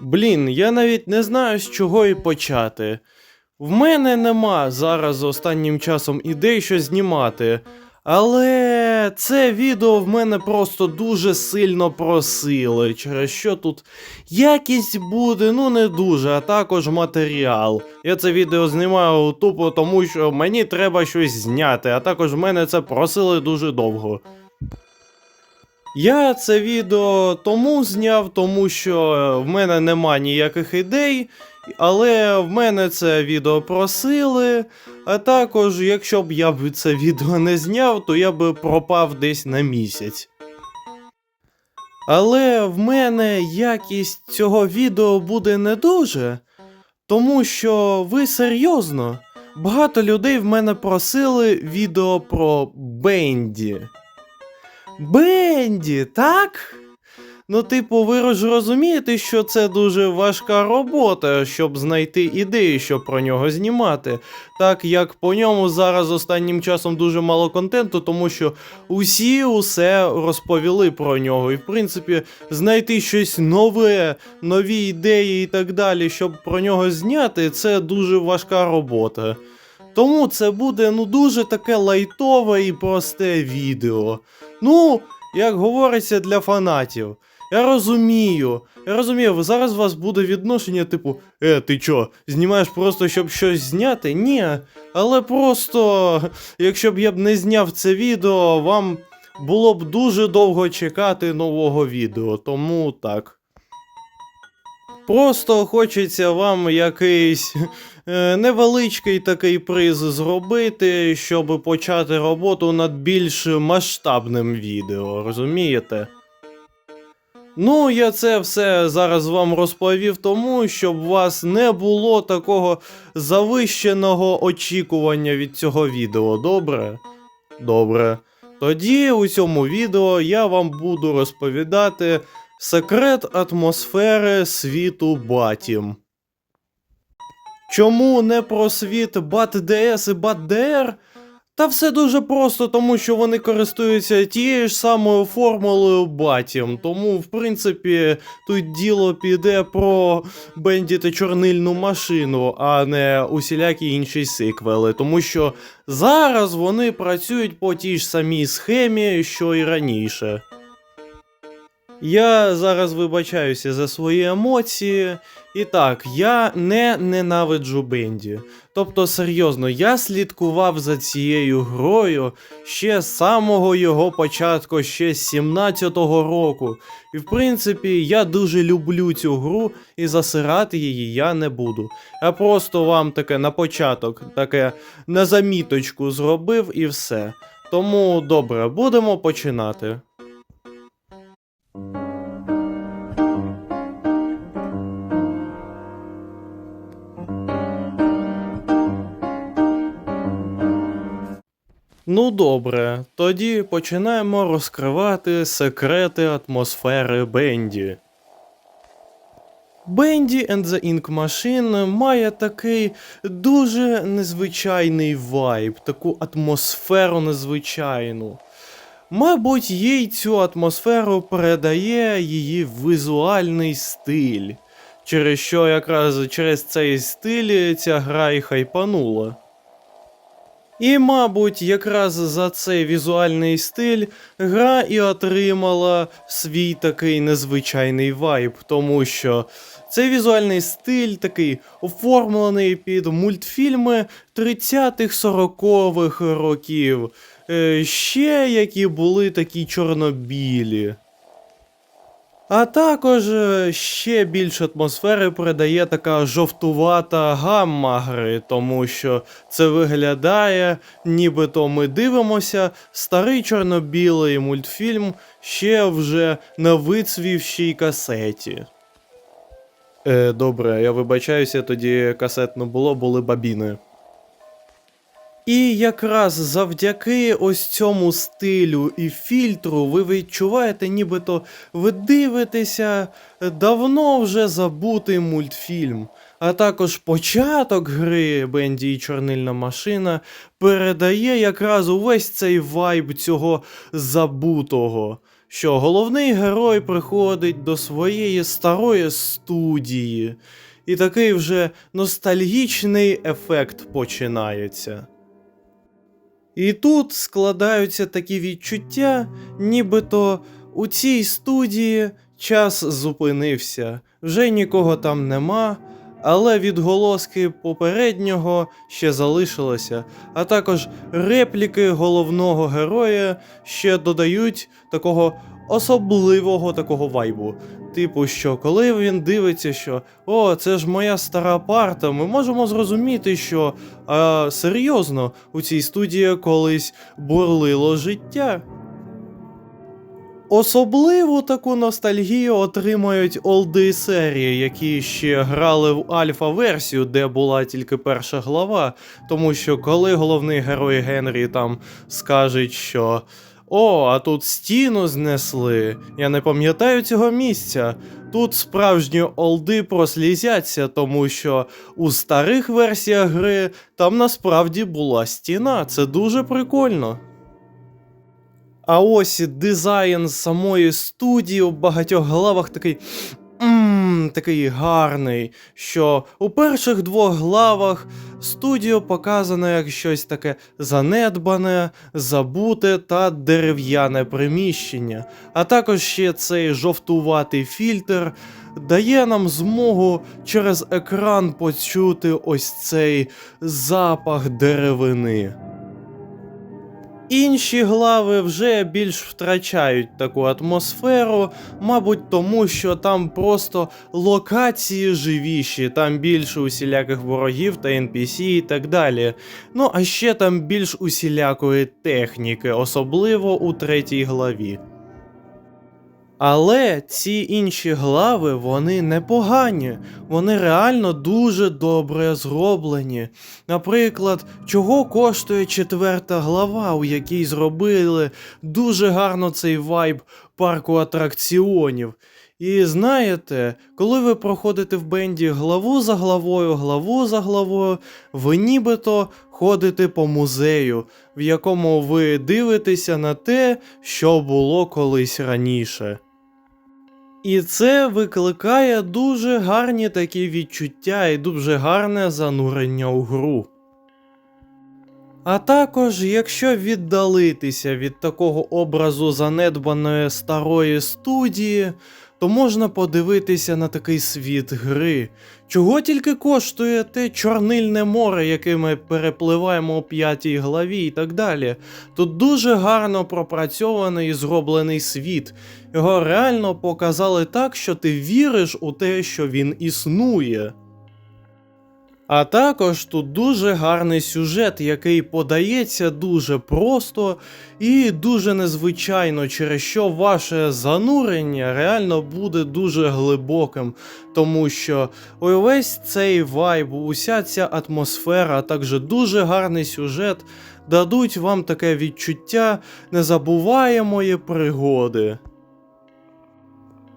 Блін, я навіть не знаю, з чого і почати. В мене нема зараз останнім часом ідей, що знімати. Але це відео в мене просто дуже сильно просили, через що тут якість буде, ну не дуже, а також матеріал. Я це відео знімаю тупо тому, що мені треба щось зняти, а також в мене це просили дуже довго. Я це відео тому зняв, тому що в мене нема ніяких ідей, але в мене це відео просили. А також, якщо б я б це відео не зняв, то я б пропав десь на місяць. Але в мене якість цього відео буде не дуже, тому що ви серйозно. Багато людей в мене просили відео про Бенді. Бенді, так? Ну, типу, ви ж розумієте, що це дуже важка робота, щоб знайти ідеї, щоб про нього знімати. Так як по ньому зараз останнім часом дуже мало контенту, тому що усі усе розповіли про нього. І в принципі, знайти щось нове, нові ідеї і так далі, щоб про нього зняти, це дуже важка робота. Тому це буде ну дуже таке лайтове і просте відео. Ну, як говориться для фанатів. Я розумію, я розумію, зараз у вас буде відношення, типу, е, ти чо, знімаєш просто, щоб щось зняти? Ні. Але просто, якщо б я б не зняв це відео, вам було б дуже довго чекати нового відео, тому так. Просто хочеться вам якийсь невеличкий такий приз зробити, щоб почати роботу над більш масштабним відео, розумієте? Ну, я це все зараз вам розповів тому, щоб у вас не було такого завищеного очікування від цього відео, добре? Добре. Тоді у цьому відео я вам буду розповідати секрет атмосфери світу Батім. Чому не про світ BAT-DS і BAT-DR? Та все дуже просто, тому що вони користуються тією ж самою формулою Батім. Тому, в принципі, тут діло піде про Бенді та чорнильну машину, а не усілякі інші сиквели. Тому що зараз вони працюють по тій ж самій схемі, що і раніше. Я зараз вибачаюся за свої емоції. І так, я не ненавиджу Бенді. Тобто, серйозно, я слідкував за цією грою ще з самого його початку, ще з 17-го року. І в принципі, я дуже люблю цю гру і засирати її я не буду. Я просто вам таке на початок, таке на заміточку зробив і все. Тому добре, будемо починати. Ну добре, тоді починаємо розкривати секрети атмосфери Бенді. Бенді and the Ink Machine має такий дуже незвичайний вайб, таку атмосферу незвичайну. Мабуть, їй цю атмосферу передає її візуальний стиль, через що якраз через цей стиль ця гра і хайпанула. І, мабуть, якраз за цей візуальний стиль гра і отримала свій такий незвичайний вайб, тому що цей візуальний стиль такий оформлений під мультфільми 30-х 40-х років, е, ще які були такі чорнобілі. А також е, ще більше атмосфери передає така жовтувата гамма гри, тому що це виглядає, нібито ми дивимося старий чорно-білий мультфільм ще вже на вицвівшій касеті. Е, добре, я вибачаюся, тоді касет не було, були бабіни. І якраз завдяки ось цьому стилю і фільтру ви відчуваєте, нібито ви дивитеся давно вже забутий мультфільм. А також початок гри Бенді і Чорнильна машина передає якраз увесь цей вайб цього забутого. що головний герой приходить до своєї старої студії, і такий вже ностальгічний ефект починається. І тут складаються такі відчуття, нібито у цій студії час зупинився, вже нікого там нема, але відголоски попереднього ще залишилося, а також репліки головного героя ще додають такого особливого такого вайбу. Типу, що коли він дивиться, що о, це ж моя стара парта, ми можемо зрозуміти, що а, серйозно у цій студії колись бурлило життя. Особливу таку ностальгію отримають олди серії, які ще грали в альфа-версію, де була тільки перша глава. Тому що коли головний герой Генрі там скажуть, що о, а тут стіну знесли. Я не пам'ятаю цього місця. Тут справжні олди прослізяться, тому що у старих версіях гри там насправді була стіна. Це дуже прикольно. А ось дизайн самої студії у багатьох главах такий. Такий гарний, що у перших двох главах студію показано як щось таке занедбане, забуте та дерев'яне приміщення, а також ще цей жовтуватий фільтр дає нам змогу через екран почути ось цей запах деревини. Інші глави вже більш втрачають таку атмосферу, мабуть, тому що там просто локації живіші, там більше усіляких ворогів та NPC і так далі. Ну а ще там більш усілякої техніки, особливо у третій главі. Але ці інші глави вони непогані, вони реально дуже добре зроблені. Наприклад, чого коштує четверта глава, у якій зробили дуже гарно цей вайб парку атракціонів. І знаєте, коли ви проходите в бенді главу за главою, главу за главою, ви нібито ходите по музею, в якому ви дивитеся на те, що було колись раніше. І це викликає дуже гарні такі відчуття і дуже гарне занурення у гру. А також, якщо віддалитися від такого образу занедбаної старої студії, то можна подивитися на такий світ гри. Чого тільки коштує те чорнильне море, яке ми перепливаємо у п'ятій главі і так далі. Тут дуже гарно пропрацьований і зроблений світ. Його реально показали так, що ти віриш у те, що він існує. А також тут дуже гарний сюжет, який подається дуже просто і дуже незвичайно, через що ваше занурення реально буде дуже глибоким, тому що увесь цей вайб, уся ця атмосфера, а також дуже гарний сюжет дадуть вам таке відчуття незабуваємої пригоди.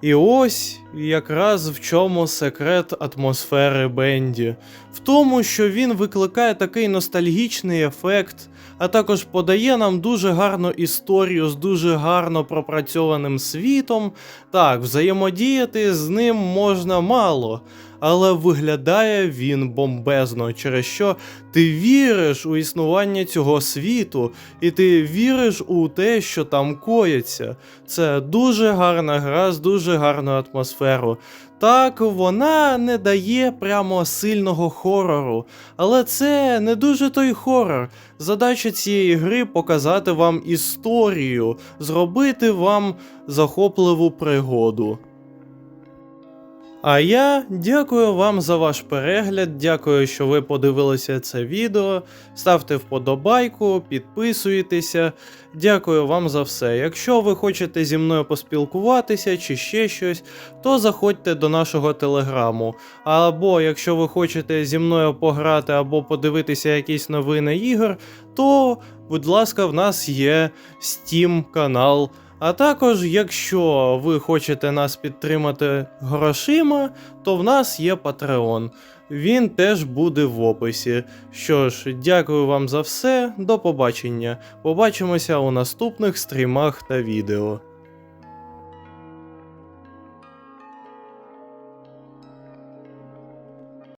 І ось якраз в чому секрет атмосфери Бенді, в тому, що він викликає такий ностальгічний ефект, а також подає нам дуже гарну історію з дуже гарно пропрацьованим світом. Так, взаємодіяти з ним можна мало, але виглядає він бомбезно, через що ти віриш у існування цього світу, і ти віриш у те, що там коїться. Це дуже гарна гра з дуже гарною атмосферою. Так, вона не дає прямо сильного хорору, але це не дуже той хорор. Задача цієї гри показати вам історію, зробити вам захопливу пригоду. А я дякую вам за ваш перегляд. Дякую, що ви подивилися це відео. Ставте вподобайку, підписуйтеся. Дякую вам за все. Якщо ви хочете зі мною поспілкуватися чи ще щось, то заходьте до нашого телеграму. Або якщо ви хочете зі мною пограти або подивитися якісь новини ігор, то, будь ласка, в нас є Steam канал. А також, якщо ви хочете нас підтримати грошима, то в нас є Patreon. Він теж буде в описі. Що ж, дякую вам за все, до побачення. Побачимося у наступних стрімах та відео.